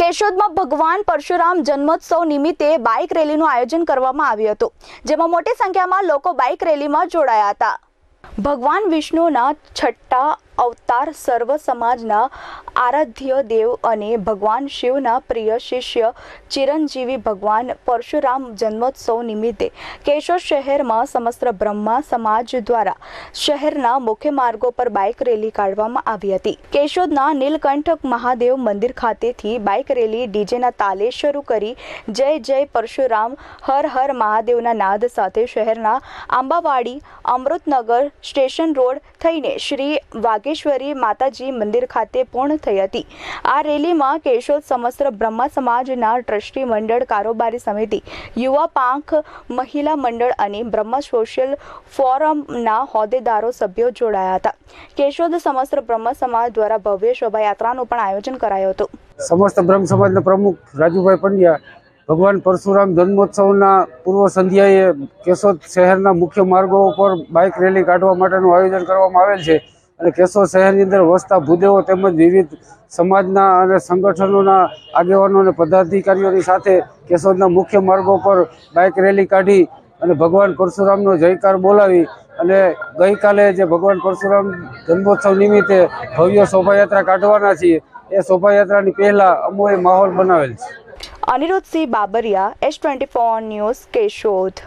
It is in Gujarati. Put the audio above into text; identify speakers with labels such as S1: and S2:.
S1: કેશોદમાં ભગવાન પરશુરામ જન્મોત્સવ નિમિત્તે બાઇક રેલીનું આયોજન કરવામાં આવ્યું હતું, જેમાં મોટી સંખ્યામાં લોકો બાઇક રેલીમાં જોડાયા હતા. ભગવાન વિષ્ણુના છઠ્ઠા અવતાર સર્વ સમાજના આરાધ્ય દેવ અને ભગવાન શિવના પ્રિય શિષ્ય ચિરંજીવી ભગવાન પરશુરામ જન્મોત્સવ નિમિત્તે કેશોદ શહેરમાં સમસ્ત બ્રહ્મા સમાજ દ્વારા શહેરના મુખ્ય માર્ગો પર બાઇક રેલી કાઢવામાં આવી હતી. કેશોદના નીલકંઠ મહાદેવ મંદિર ખાતેથી બાઇક રેલી ડીજેના તાલે શરૂ કરી જય જય પરશુરામ, હર હર મહાદેવના નાદ સાથે શહેરના આંબાવાડી, અમૃતનગર સ્ટેશન રોડ થઈને શ્રી વાઘેશ્વરી માતાજી મંદિર ખાતે પૂર્ણ થઈ હતી. આ રેલીમાં કેશોદ સમસ્ત બ્રહ્મા સમાજના ટ્રસ્ટી મંડળ, કારોબારી સમિતિ, યુવા પાંખ, મહિલા મંડળ અને બ્રહ્મા સોશિયલ ફોરમના હોદ્દેદારો સભ્યો જોડાયા હતા. કેશોદ સમસ્ત બ્રહ્મ સમાજ દ્વારા ભવ્ય શોભાયાત્રાનું પણ આયોજન કરાયું હતું.
S2: સમસ્ત બ્રહ્મ સમાજના પ્રમુખ રાજુભાઈ પંડ્યા, ભગવાન પરશુરામ જન્મોત્સવના પૂર્વ સંધ્યાએ કેશોદ શહેરના મુખ્ય માર્ગો ઉપર બાઇક રેલી કાઢવા માટેનું આયોજન કરવામાં આવેલ છે. અને કેશોદ શહેરની અંદર વસતા ભૂદેવો તેમજ વિવિધ સમાજના અને સંગઠનોના આગેવાનો અને પદાધિકારીઓની સાથે કેશોદના મુખ્ય માર્ગો પર બાઇક રેલી કાઢી અને ભગવાન પરશુરામનો જયકાર બોલાવી અને ગઈકાલે જે ભગવાન પરશુરામ જન્મોત્સવ નિમિત્તે ભવ્ય શોભાયાત્રા કાઢવાના છીએ, એ શોભાયાત્રાની પહેલા અમોએ માહોલ બનાવેલ છે.
S1: Anirudhsinh Babariya, S twenty four news, Keshod.